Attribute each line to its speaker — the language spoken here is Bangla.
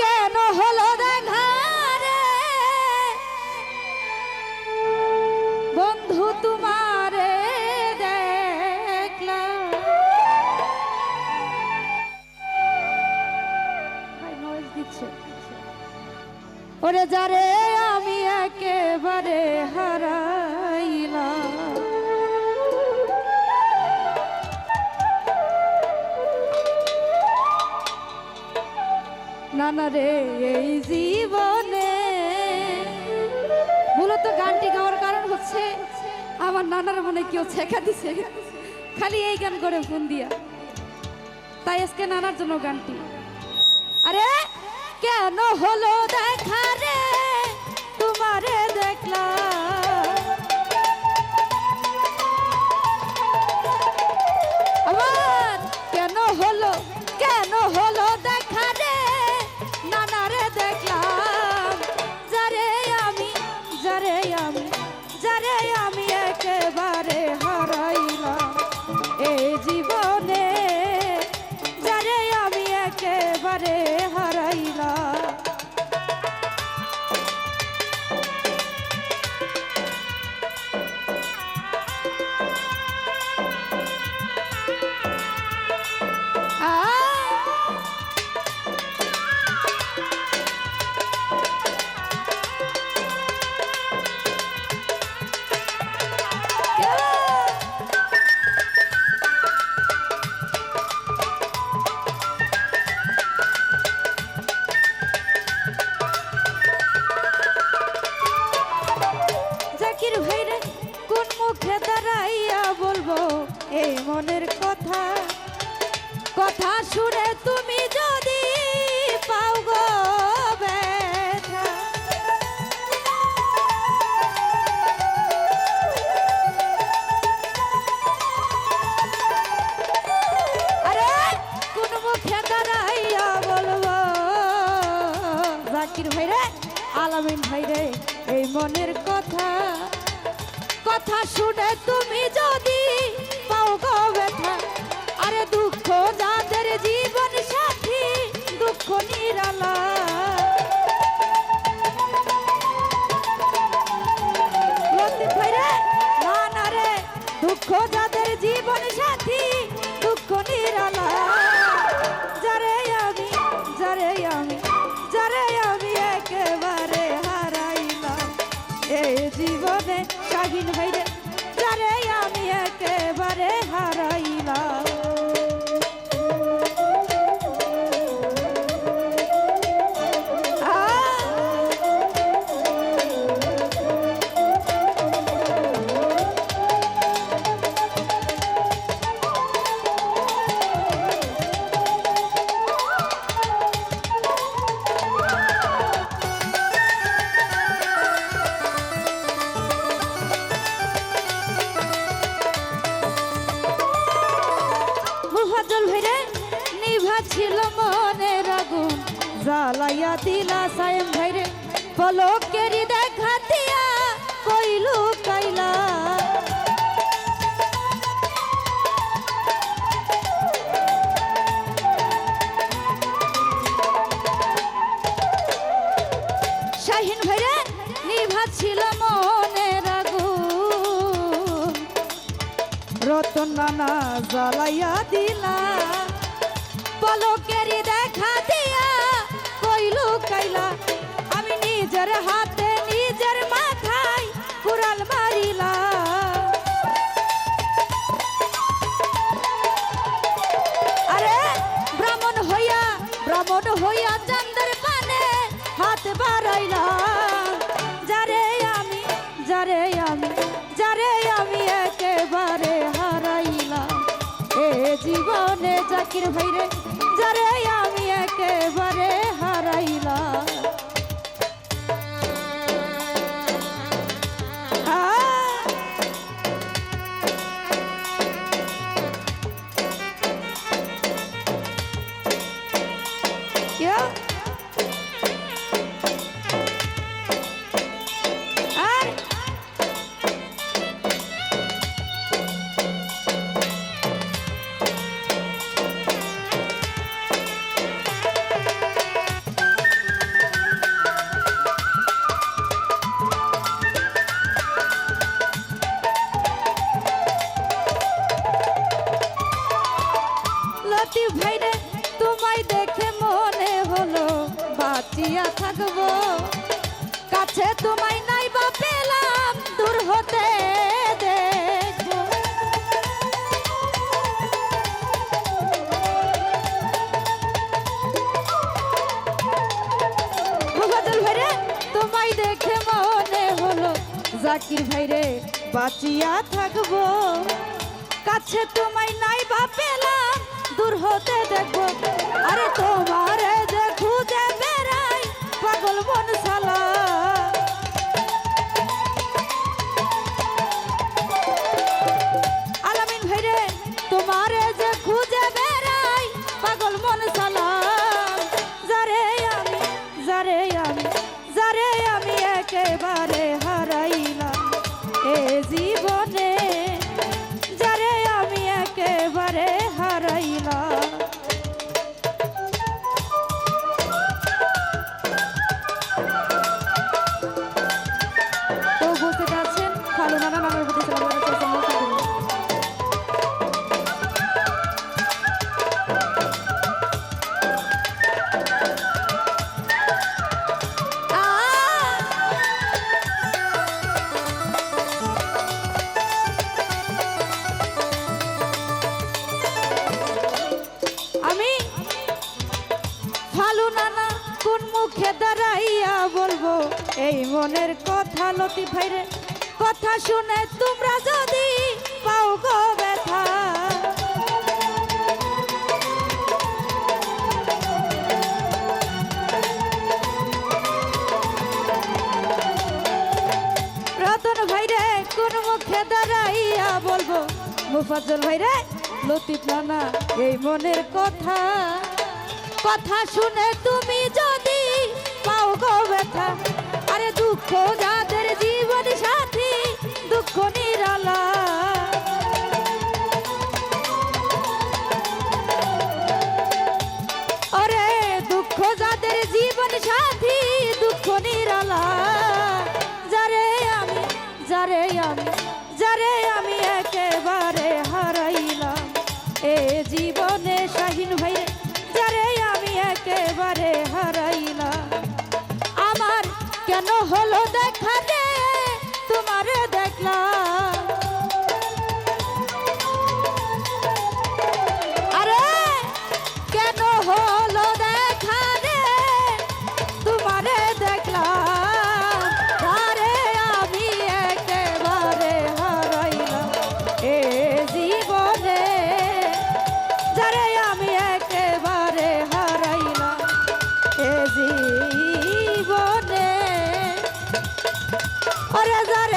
Speaker 1: কেন হলো দেখা বন্ধু তোমারে দেখলাম। ওরে যারে আমি একেবারে হারাইলাম। রে এই জীবনে। মূলত গানটি গাওয়ার কারণ হচ্ছে আমার নানার মনে কেউ ছেঁকা দিছে। খালি এই গান করে ফোন দিয়া। তাই আজকে নানার জন্য গানটি। আরে, কেন হলো দেখা এই মনের কথা কথা শুনে তুমি যদি পাও গো মুখে দাঁড়াইয়া বলব? আলামিন ভাইরে এই মনের কথা কথা শুনে তুমি যদি ছিল মনের আগুন। জ্বালাইয়া দিলা সায়েম ভাইরে, পলকেরি দেখা দিয়া কইলু কাইলা। শাহিন ভাইরে, নিভা ছিল মনের আগুন। রতন নানা জ্বালাইয়া দিলা। পলকেরি দেখা দিয়া কইলু, কাইলা, আমি নিজের হাতে, নিজের মাথায় কুড়াল মারিলা আরে, ব্রাহ্মণ হইয়া ব্রাহ্মণ হইয়া চন্দ্র পানে হাত বাড়াইলা যারে আমি যারে আমি যারে আমি একেবারে হারাইলাম। এ জীবনে জাকির ভাইরে যারে জাকির ভাইরে বাঁচিয়া থাকব। কাছে তোমায় নাই বা পেলাম, দূর হতে দেখব। আরে তোমারে যে খুঁজে বেড়াই, পাগল মন সালা কোন মুখে দাঁড়াইয়া বলব? এই মনের কথা লতি ভাইরে, কথা শুনে তোমরা যদি পাও গো ব্যথা। রতন ভাইরে, কোন মুখে দাঁড়াইয়া বলব? মুফাজ্জল ভাইরে, লতিফ নানা, এই মনের কথা। কথা শুনে তুমি যদি গো ব্যথা আরে দুঃখ যাদের জীবন সাথী দুঃখ নিরালা কেন হলো দেখা ওরে যারে